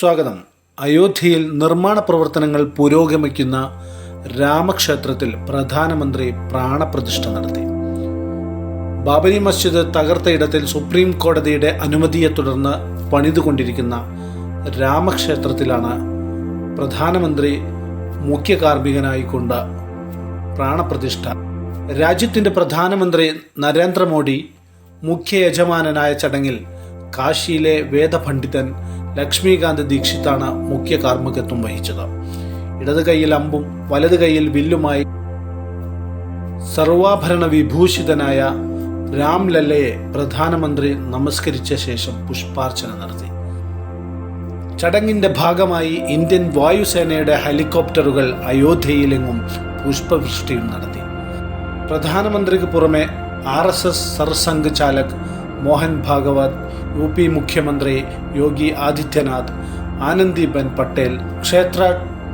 സ്വാഗതം. അയോധ്യയിൽ നിർമ്മാണ പ്രവർത്തനങ്ങൾ പുരോഗമിക്കുന്ന രാമക്ഷേത്രത്തിൽ പ്രധാനമന്ത്രി പ്രാണപ്രതിഷ്ഠ നടത്തി. ബാബരി മസ്ജിദ് തകർത്ത ഇടത്തിൽ സുപ്രീം കോടതിയുടെ അനുമതിയെ തുടർന്ന് പണിതുകൊണ്ടിരിക്കുന്ന രാമക്ഷേത്രത്തിലാണ് പ്രധാനമന്ത്രി മുഖ്യ കാർമ്മികനായിക്കൊണ്ട് പ്രാണപ്രതിഷ്ഠ. രാജ്യത്തിന്റെ പ്രധാനമന്ത്രി നരേന്ദ്രമോദി മുഖ്യ യജമാനനായ ചടങ്ങിൽ കാശിയിലെ വേദപണ്ഡിതൻ ലക്ഷ്മികാന്ത് ദീക്ഷിതാണ് മുഖ്യ കാർമ്മികത്വം വഹിച്ചത്. ഇടത് കൈയിൽ അമ്പും വലത് കൈയിൽ വില്ലുമായി സർവാഭരണ വിഭൂഷിതനായ രാം ലല്ലയെ പ്രധാനമന്ത്രി നമസ്കരിച്ച ശേഷം പുഷ്പാർച്ചന നടത്തി. ചടങ്ങിന്റെ ഭാഗമായി ഇന്ത്യൻ വായുസേനയുടെ ഹെലികോപ്റ്ററുകൾ അയോധ്യയിലെങ്ങും പുഷ്പവൃഷ്ടിയും നടത്തി. പ്രധാനമന്ത്രിക്ക് പുറമെ R S S Sarsanghchalak Mohan Bhagwat U P മുഖ്യമന്ത്രി യോഗി ആദിത്യനാഥ് ആനന്ദിബെൻ പട്ടേൽ ക്ഷേത്ര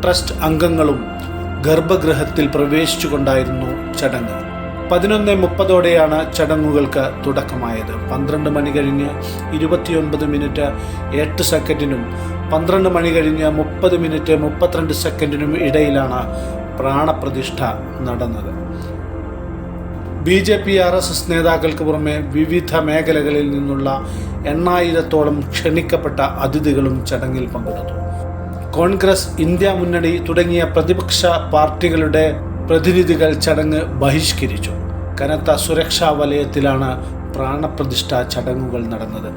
ട്രസ്റ്റ് അംഗങ്ങളും ഗർഭഗൃഹത്തിൽ പ്രവേശിച്ചുകൊണ്ടായിരുന്നു ചടങ്ങ്. പതിനൊന്ന് മുപ്പതോടെയാണ് ചടങ്ങുകൾക്ക് തുടക്കമായത്. പന്ത്രണ്ട് മണി കഴിഞ്ഞ് ഇരുപത്തിയൊൻപത് മിനിറ്റ് എട്ട് സെക്കൻഡിനും പന്ത്രണ്ട് മണി കഴിഞ്ഞ് മുപ്പത് മിനിറ്റ് മുപ്പത്തിരണ്ട് സെക്കൻഡിനും ഇടയിലാണ് പ്രാണപ്രതിഷ്ഠ നടന്നത്. B J P R S S നേതാക്കൾക്ക് പുറമെ വിവിധ മേഖലകളിൽ നിന്നുള്ള എണ്ണായിരത്തോളം ക്ഷണിക്കപ്പെട്ട അതിഥികളും ചടങ്ങിൽ പങ്കെടുത്തു. കോൺഗ്രസ് ഇന്ത്യ മുന്നണി തുടങ്ങിയ പ്രതിപക്ഷ പാർട്ടികളുടെ പ്രതിനിധികൾ ചടങ്ങ് ബഹിഷ്കരിച്ചു. കനത്ത സുരക്ഷാ വലയത്തിലാണ് പ്രാണപ്രതിഷ്ഠ ചടങ്ങുകൾ നടന്നത്.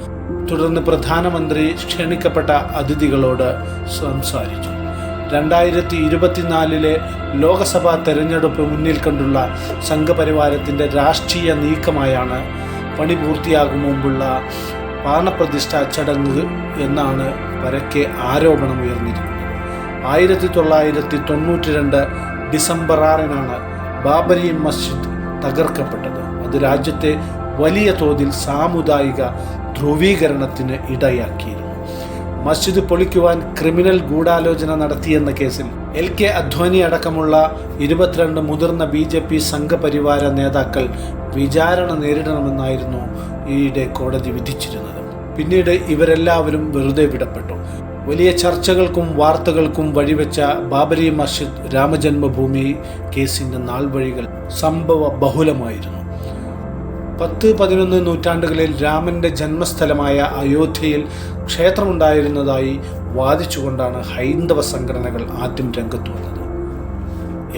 തുടർന്ന് പ്രധാനമന്ത്രി ക്ഷണിക്കപ്പെട്ട അതിഥികളോട് സംസാരിച്ചു. രണ്ടായിരത്തി ഇരുപത്തിനാലിലെ ലോക്സഭാ തെരഞ്ഞെടുപ്പ് മുന്നിൽ കണ്ടുള്ള സംഘപരിവാരത്തിന്റെ രാഷ്ട്രീയ നീക്കമായാണ് പണി പൂർത്തിയാകും മുമ്പുള്ള പാണപ്രതിഷ്ഠ ചടങ്ങ് എന്നാണ് പരക്കെ ആരോപണം ഉയർന്നിരിക്കുന്നത് ആയിരത്തി തൊള്ളായിരത്തി തൊണ്ണൂറ്റി രണ്ട് ഡിസംബർ ആറിനാണ് ബാബരി മസ്ജിദ് തകർക്കപ്പെട്ടത്. അത് രാജ്യത്തെ വലിയ തോതിൽ സാമുദായിക ധ്രുവീകരണത്തിന് ഇടയാക്കിയിരുന്നു. മസ്ജിദ് പൊളിക്കുവാൻ ക്രിമിനൽ ഗൂഢാലോചന നടത്തിയെന്ന കേസിൽ എൽ കെ അദ്വാനി അടക്കമുള്ള ഇരുപത്തിരണ്ട് മുതിർന്ന ബി ജെ പി സംഘപരിവാര നേതാക്കൾ വിചാരണ നേരിടണമെന്നായിരുന്നു ഈയിടെ കോടതി വിധിച്ചിരുന്നത്. പിന്നീട് ഇവരെല്ലാവരും വെറുതെ വിടപ്പെട്ടു. വലിയ ചർച്ചകൾക്കും വാർത്തകൾക്കും വഴിവെച്ച ബാബരി മസ്ജിദ് രാമജന്മഭൂമി കേസിന്റെ നാൾവഴികൾ സംഭവ ബഹുലമായിരുന്നു പത്ത് പതിനൊന്ന് നൂറ്റാണ്ടുകളിൽ രാമന്റെ ജന്മസ്ഥലമായ അയോധ്യയിൽ ക്ഷേത്രമുണ്ടായിരുന്നതായി വാദിച്ചുകൊണ്ടാണ് ഹൈന്ദവ സംഘടനകൾ ആദ്യം രംഗത്ത് വന്നത്.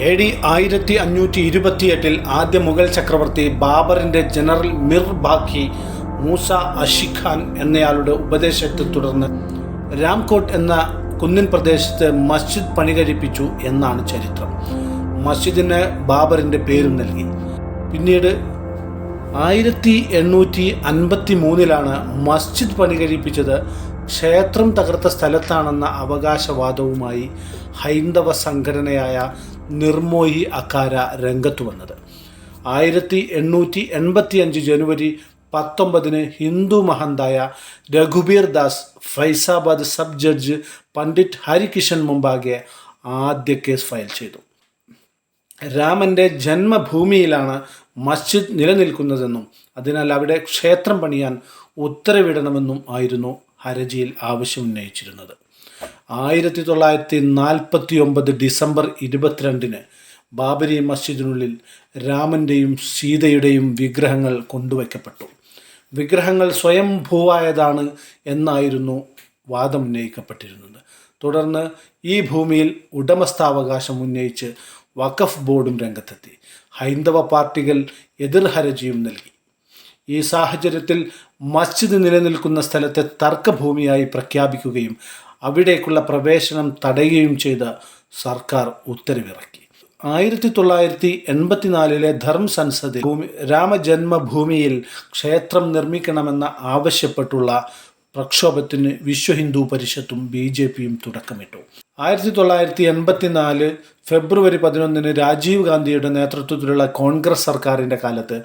എ ഡി ആയിരത്തി അഞ്ഞൂറ്റി ഇരുപത്തിയെട്ടിൽ ആദ്യ മുഗൾ ചക്രവർത്തി ബാബറിന്റെ ജനറൽ മിർ ബാക്കി മൂസ അഷിഖാൻ എന്നയാളുടെ ഉപദേശത്തെ തുടർന്ന് രാംകോട്ട് എന്ന കുന്നിൻ പ്രദേശത്ത് മസ്ജിദ് പണികഴിപ്പിച്ചു എന്നാണ് ചരിത്രം. മസ്ജിദിന് ബാബറിന്റെ പേരും നൽകി. പിന്നീട് ആയിരത്തി എണ്ണൂറ്റി അൻപത്തി മൂന്നിലാണ് മസ്ജിദ് പണി കഴിപ്പിച്ചത് ക്ഷേത്രം തകർത്ത സ്ഥലത്താണെന്ന അവകാശവാദവുമായി ഹൈന്ദവ സംഘടനയായ നിർമോഹി അക്കാര രംഗത്തു വന്നത്. ആയിരത്തി എണ്ണൂറ്റി എൺപത്തി അഞ്ച് ജനുവരി പത്തൊമ്പതിന് ഹിന്ദു മഹന്തായ രഘുബീർ ദാസ് ഫൈസാബാദ് സബ് ജഡ്ജ് പണ്ഡിറ്റ് ഹരികിഷൻ മുമ്പാകെ ആദ്യ കേസ് ഫയൽ ചെയ്തു. രാമന്റെ ജന്മഭൂമിയിലാണ് മസ്ജിദ് നിലനിൽക്കുന്നതെന്നും അതിനാൽ അവിടെ ക്ഷേത്രം പണിയാൻ ഉത്തരവിടണമെന്നും ആയിരുന്നു ആവശ്യം ഉന്നയിച്ചിരുന്നത്. ആയിരത്തി തൊള്ളായിരത്തി നാൽപ്പത്തി ഒമ്പത് ഡിസംബർ ഇരുപത്തിരണ്ടിന് ബാബരി മസ്ജിദിനുള്ളിൽ രാമന്റെയും സീതയുടെയും വിഗ്രഹങ്ങൾ കൊണ്ടുവയ്ക്കപ്പെട്ടു. വിഗ്രഹങ്ങൾ സ്വയംഭൂവായതാണ് എന്നായിരുന്നു വാദം ഉന്നയിക്കപ്പെട്ടിരുന്നത്. തുടർന്ന് ഈ ഭൂമിയിൽ ഉടമസ്ഥാവകാശം ഉന്നയിച്ച് വഖഫ് ബോർഡും രംഗത്തെത്തി. ഹൈന്ദവ പാർട്ടികൾ എതിർ ഹർജിയും നൽകി. ഈ സാഹചര്യത്തിൽ മസ്ജിദ് നിലനിൽക്കുന്ന സ്ഥലത്തെ തർക്കഭൂമിയായി പ്രഖ്യാപിക്കുകയും അവിടേക്കുള്ള പ്രവേശനം തടയുകയും ചെയ്ത സർക്കാർ ഉത്തരവിറക്കി. ആയിരത്തി തൊള്ളായിരത്തി എൺപത്തിനാലിലെ ധർമ്മ സൻസദിൽ ഭൂമി രാമജന്മഭൂമിയിൽ ക്ഷേത്രം നിർമ്മിക്കണമെന്ന ആവശ്യപ്പെട്ടുള്ള പ്രക്ഷോഭത്തിന് വിശ്വ ഹിന്ദു പരിഷത്തും ബി ജെ പിയും തുടക്കമിട്ടു. ആയിരത്തി തൊള്ളായിരത്തി എൺപത്തിനാല് ഫെബ്രുവരി പതിനൊന്നിന് രാജീവ് ഗാന്ധിയുടെ നേതൃത്വത്തിലുള്ള കോൺഗ്രസ് സർക്കാരിന്റെ കാലത്ത്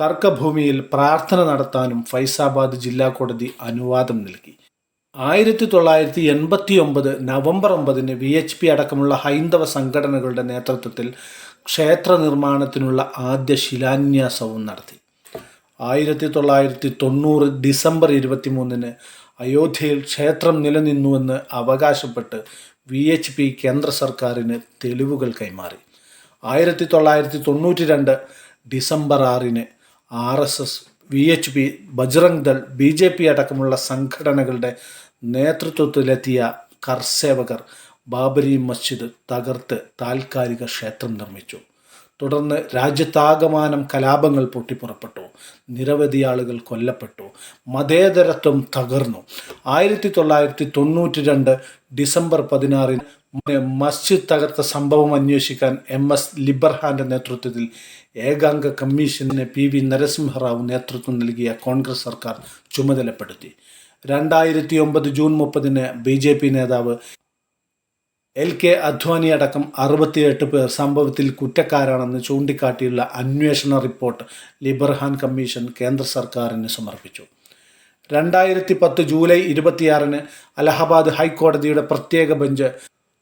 തർക്കഭൂമിയിൽ പ്രാർത്ഥന നടത്താനും ഫൈസാബാദ് ജില്ലാ കോടതി അനുവാദം നൽകി. ആയിരത്തി തൊള്ളായിരത്തി എൺപത്തി ഒമ്പത് നവംബർ ഒമ്പതിന് വി എച്ച് പി അടക്കമുള്ള ഹൈന്ദവ സംഘടനകളുടെ നേതൃത്വത്തിൽ ക്ഷേത്ര നിർമ്മാണത്തിനുള്ള ആദ്യ ശിലാന്യാസവും നടത്തി. ആയിരത്തി തൊള്ളായിരത്തി തൊണ്ണൂറ് ഡിസംബർ ഇരുപത്തി മൂന്നിന് അയോധ്യയിൽ ക്ഷേത്രം നിലനിന്നുവെന്ന് അവകാശപ്പെട്ട് വി എച്ച് പി കേന്ദ്ര സർക്കാരിന് തെളിവുകൾ കൈമാറി. ആയിരത്തി തൊള്ളായിരത്തി തൊണ്ണൂറ്റി രണ്ട് ഡിസംബർ ആറിന് R S S V H P Bajrang Dal B J P അടക്കമുള്ള സംഘടനകളുടെ നേതൃത്വത്തിലെത്തിയ കർസേവകർ ബാബരി മസ്ജിദ് തകർത്ത് താൽക്കാലിക ക്ഷേത്രം നിർമ്മിച്ചു. തുടർന്ന് രാജ്യത്താകമാനം കലാപങ്ങൾ പൊട്ടിപ്പുറപ്പെട്ടു. നിരവധി ആളുകൾ കൊല്ലപ്പെട്ടു. മതേതരത്വം തകർന്നു. ആയിരത്തി തൊള്ളായിരത്തി തൊണ്ണൂറ്റി രണ്ട് ഡിസംബർ പതിനാറിന് മസ്ജിദ് തകർത്ത സംഭവം അന്വേഷിക്കാൻ എം എസ് ലിബർഹാന്റെ നേതൃത്വത്തിൽ ഏകാംഗ കമ്മീഷനെ പി വി നരസിംഹറാവു നേതൃത്വം നൽകിയ കോൺഗ്രസ് സർക്കാർ ചുമതലപ്പെടുത്തി. രണ്ടായിരത്തി ഒമ്പത് ജൂൺ മുപ്പതിന് ബി ജെ പി നേതാവ് എൽ കെ അദ്വാനി അടക്കം അറുപത്തിയെട്ട് പേർ സംഭവത്തിൽ കുറ്റക്കാരാണെന്ന് ചൂണ്ടിക്കാട്ടിയുള്ള അന്വേഷണ റിപ്പോർട്ട് ലിബർഹാൻ കമ്മീഷൻ കേന്ദ്ര സർക്കാരിന് സമർപ്പിച്ചു. രണ്ടായിരത്തി പത്ത് ജൂലൈ ഇരുപത്തിയാറിന് അലഹബാദ് ഹൈക്കോടതിയുടെ പ്രത്യേക ബെഞ്ച്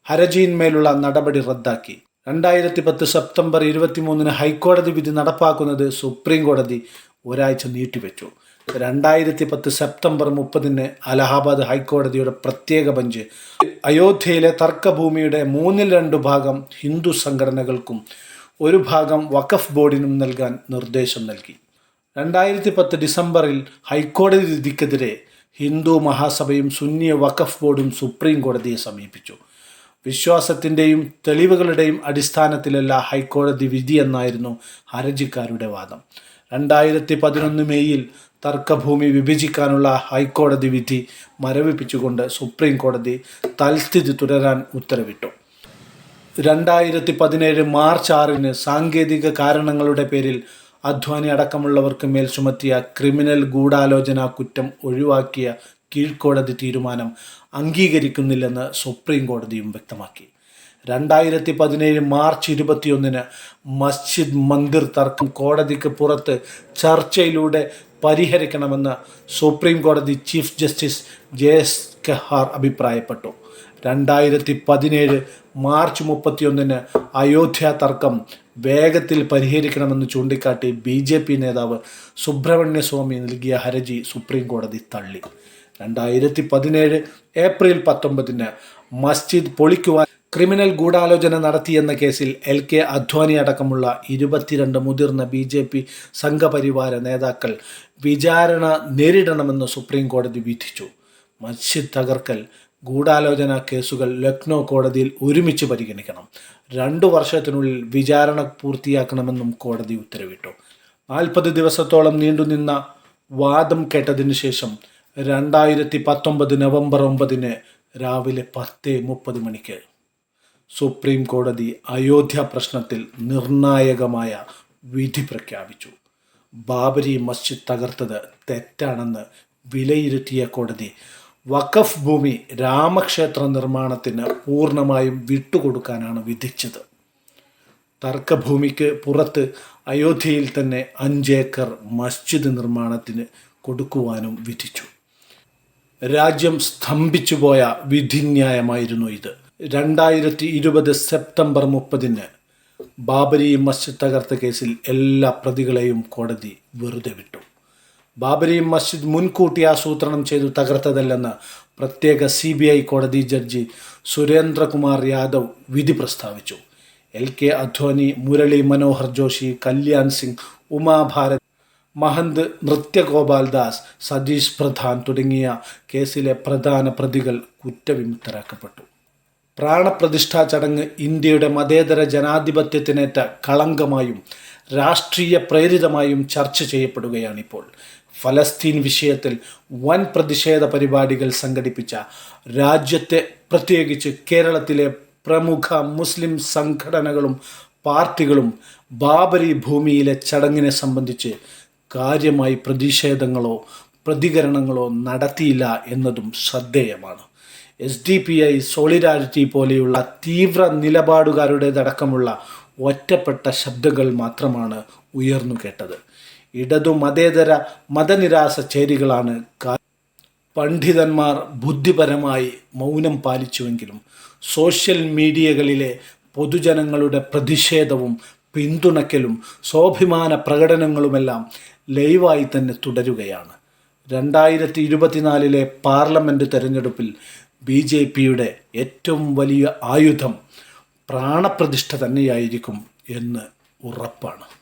ഹരജിയിന്മേലുള്ള നടപടി റദ്ദാക്കി. രണ്ടായിരത്തി പത്ത് സെപ്റ്റംബർ ഇരുപത്തിമൂന്നിന് ഹൈക്കോടതി വിധി നടപ്പാക്കുന്നത് സുപ്രീം കോടതി ഒരാഴ്ച നീട്ടിവെച്ചു. രണ്ടായിരത്തി പത്ത് സെപ്റ്റംബർ മുപ്പതിന് അലഹാബാദ് ഹൈക്കോടതിയുടെ പ്രത്യേക ബെഞ്ച്. അയോധ്യയിലെ തർക്കഭൂമിയുടെ മൂന്നിൽ രണ്ട് ഭാഗം ഹിന്ദു സംഘടനകൾക്കും ഒരു ഭാഗം വഖഫ് ബോർഡിനും നൽകാൻ നിർദ്ദേശം നൽകി. രണ്ടായിരത്തി പത്ത് ഡിസംബറിൽ ഹൈക്കോടതി വിധിക്കെതിരെ ഹിന്ദു മഹാസഭയും സുന്നി വഖഫ് ബോർഡും സുപ്രീം കോടതിയെ സമീപിച്ചു. വിശ്വാസത്തിന്റെയും തെളിവുകളുടെയും അടിസ്ഥാനത്തിലല്ല ഹൈക്കോടതി വിധി എന്നായിരുന്നു ഹർജിക്കാരുടെ വാദം. രണ്ടായിരത്തി പതിനൊന്ന് മെയ്യിൽ തർക്കഭൂമി വിഭജിക്കാനുള്ള ഹൈക്കോടതി വിധി മരവിപ്പിച്ചുകൊണ്ട് സുപ്രീം കോടതി തൽസ്ഥിതി തുടരാൻ ഉത്തരവിട്ടു. രണ്ടായിരത്തി പതിനേഴ് മാർച്ച് ആറിന് സാങ്കേതിക കാരണങ്ങളുടെ പേരിൽ അധ്വാനി അടക്കമുള്ളവർക്ക് മേൽ ചുമത്തിയ ക്രിമിനൽ ഗൂഢാലോചന കുറ്റം ഒഴിവാക്കിയ കീഴ്ക്കോടതി തീരുമാനം അംഗീകരിക്കുന്നില്ലെന്ന് സുപ്രീം കോടതിയും വ്യക്തമാക്കി. രണ്ടായിരത്തി പതിനേഴ് മാർച്ച് ഇരുപത്തിയൊന്നിന് മസ്ജിദ് മന്ദിർ തർക്കം കോടതിക്ക് പുറത്ത് ചർച്ചയിലൂടെ പരിഹരിക്കണമെന്ന് സുപ്രീം കോടതി chief justice J S Khehar അഭിപ്രായപ്പെട്ടു. രണ്ടായിരത്തി പതിനേഴ് മാർച്ച് മുപ്പത്തിയൊന്നിന് അയോധ്യ തർക്കം വേഗത്തിൽ പരിഹരിക്കണമെന്ന് ചൂണ്ടിക്കാട്ടി ബി ജെ പി നേതാവ് സുബ്രഹ്മണ്യ സ്വാമി നൽകിയ ഹർജി സുപ്രീം കോടതി തള്ളി. രണ്ടായിരത്തി പതിനേഴ് ഏപ്രിൽ പത്തൊമ്പതിന് മസ്ജിദ് പൊളിക്കുവാൻ ക്രിമിനൽ ഗൂഢാലോചന നടത്തിയെന്ന കേസിൽ എൽ കെ അദ്വാനി അടക്കമുള്ള ഇരുപത്തിരണ്ട് മുതിർന്ന ബി ജെ പി സംഘപരിവാര നേതാക്കൾ വിചാരണ നേരിടണമെന്ന് സുപ്രീം കോടതി വിധിച്ചു. മസ്ജിദ് തകർക്കൽ ഗൂഢാലോചന കേസുകൾ ലക്നൗ കോടതിയിൽ ഒരുമിച്ച് പരിഗണിക്കണം. രണ്ടു വർഷത്തിനുള്ളിൽ വിചാരണ പൂർത്തിയാക്കണമെന്നും കോടതി ഉത്തരവിട്ടു. നാൽപ്പത് ദിവസത്തോളം നീണ്ടുനിന്ന വാദം കേട്ടതിന് ശേഷം രണ്ടായിരത്തി പത്തൊമ്പത് നവംബർ ഒമ്പതിന് രാവിലെ പത്ത് മുപ്പത് മണിക്ക് സുപ്രീം കോടതി അയോധ്യ പ്രശ്നത്തിൽ നിർണായകമായ വിധി പ്രഖ്യാപിച്ചു. ബാബരി മസ്ജിദ് തകർത്തത് തെറ്റാണെന്ന് വിലയിരുത്തിയ കോടതി വഖഫ് ഭൂമി രാമക്ഷേത്ര നിർമ്മാണത്തിന് പൂർണമായും വിട്ടുകൊടുക്കാനാണ് വിധിച്ചത്. തർക്കഭൂമിക്ക് പുറത്ത് അയോധ്യയിൽ തന്നെ അഞ്ചേക്കർ മസ്ജിദ് നിർമ്മാണത്തിന് കൊടുക്കുവാനും വിധിച്ചു. രാജ്യം സ്തംഭിച്ചുപോയ വിധിന്യായമായിരുന്നു ഇത്. രണ്ടായിരത്തി ഇരുപത് സെപ്റ്റംബർ മുപ്പതിന് ബാബരി മസ്ജിദ് തകർത്ത കേസിൽ എല്ലാ പ്രതികളെയും കോടതി വെറുതെ വിട്ടു. ബാബരി മസ്ജിദ് മുൻകൂട്ടി ആസൂത്രണം ചെയ്തു തകർത്തതല്ലെന്ന് പ്രത്യേക സി ബി ഐ കോടതി ജഡ്ജി സുരേന്ദ്രകുമാർ യാദവ് വിധി പ്രസ്താവിച്ചു. എൽ കെ അധ്വാനി മുരളി മനോഹർ ജോഷി കല്യാൺ സിംഗ് ഉമാഭാരത് മഹന്ത് നൃത്യഗോപാൽ ദാസ് സതീഷ് പ്രധാൻ തുടങ്ങിയ കേസിലെ പ്രധാന പ്രതികൾ കുറ്റവിമുക്തരാക്കപ്പെട്ടു. പ്രാണപ്രതിഷ്ഠാ ചടങ്ങ് ഇന്ത്യയുടെ മതേതര ജനാധിപത്യത്തിനേറ്റ കളങ്കമായും രാഷ്ട്രീയ പ്രേരിതമായും ചർച്ച ചെയ്യപ്പെടുകയാണിപ്പോൾ. ഫലസ്തീൻ വിഷയത്തിൽ വൻ പ്രതിഷേധ പരിപാടികൾ സംഘടിപ്പിച്ച രാജ്യത്തെ പ്രത്യേകിച്ച് കേരളത്തിലെ പ്രമുഖ മുസ്ലിം സംഘടനകളും പാർട്ടികളും ബാബരി ഭൂമിയിലെ ചടങ്ങിനെ സംബന്ധിച്ച് കാര്യമായി പ്രതിഷേധങ്ങളോ പ്രതികരണങ്ങളോ നടത്തിയില്ല എന്നതും ശ്രദ്ധേയമാണ്. S D P I solidarity പോലെയുള്ള തീവ്ര നിലപാടുകാരുടേതടക്കമുള്ള ഒറ്റപ്പെട്ട ശബ്ദങ്ങൾ മാത്രമാണ് ഉയർന്നു കേട്ടത്. ഇടതു മതേതര മതനിരാസ ചേരികളാണ് പണ്ഡിതന്മാർ ബുദ്ധിപരമായി മൗനം പാലിച്ചുവെങ്കിലും സോഷ്യൽ മീഡിയകളിലെ പൊതുജനങ്ങളുടെ പ്രതിഷേധവും പിന്തുണയ്ക്കലും സ്വാഭിമാന പ്രകടനങ്ങളുമെല്ലാം ലൈവായി തന്നെ തുടരുകയാണ്. രണ്ടായിരത്തി ഇരുപത്തിനാലിലെ പാർലമെന്റ് തെരഞ്ഞെടുപ്പിൽ ബി ജെ പിയുടെ ഏറ്റവും വലിയ ആയുധം പ്രാണപ്രതിഷ്ഠ തന്നെയായിരിക്കും എന്ന് ഉറപ്പാണ്.